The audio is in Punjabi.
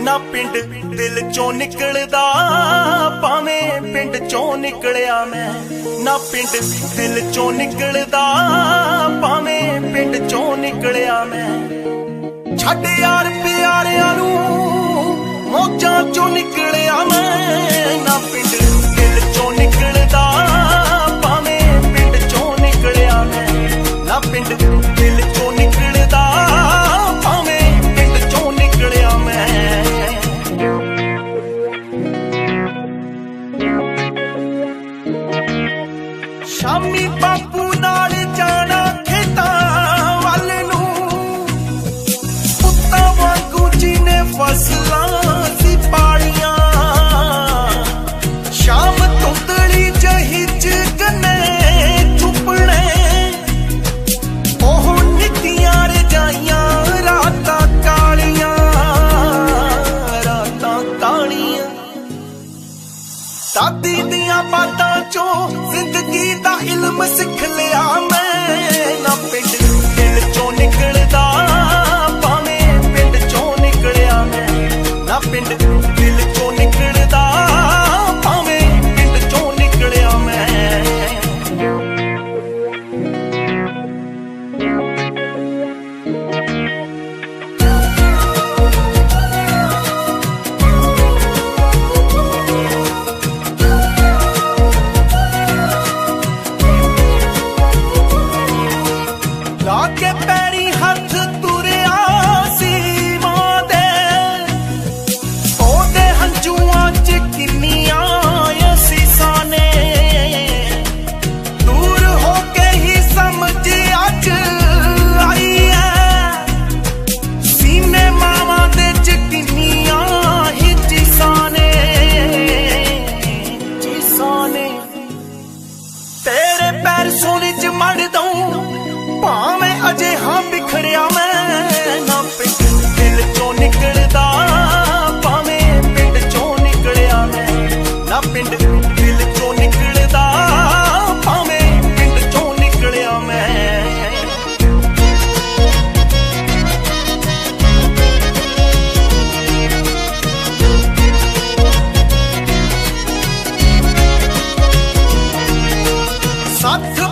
ਨਾ ਪਿੰਡ ਦਿਲ ਚੋਂ ਨਿਕਲਦਾ, ਭਾਵੇਂ ਪਿੰਡ ਚੋਂ ਨਿਕਲਿਆ ਮੈਂ। ਨਾ ਪਿੰਡ ਦਿਲ ਚੋਂ ਨਿਕਲਦਾ, ਭਾਵੇਂ ਪਿੰਡ ਚੋਂ ਨਿਕਲਿਆ ਮੈਂ। ਛੱਡ ਯਾਰ ਪਿਆਰਿਆਂ ਨੂੰ, ਮੋਜਾਂ ਚੋਂ ਨਿਕਲਿਆ ਮੈਂ। ਨਾ ਪਿੰਡ do. ਦਾਦੀ ਦੀਆਂ ਬਾਤਾਂ ਚੋਂ ਜ਼ਿੰਦਗੀ ਦਾ ਇਲਮ ਸਿੱਖ ਲਿਆ ਮੈਂ। ਨਾ ਪਿੰਡ ਪਿੰਡ ਚੋਂ ਨਿਕਲਦਾ, ਭਾਵੇਂ ਪਿੰਡ ਚੋਂ ਨਿਕਲਿਆ ਮੈਂ। ਨਾ ਪਿੰਡ ਪੈਰ ਸੋਨੇ ਚ ਮੜ ਦਉ ਭਾਵੇਂ ਅਜੇ ਹਾਂ ਬਿਖਰਿਆ ਮੈਂ ਨਾ ਪਿੱਛੇ। sattım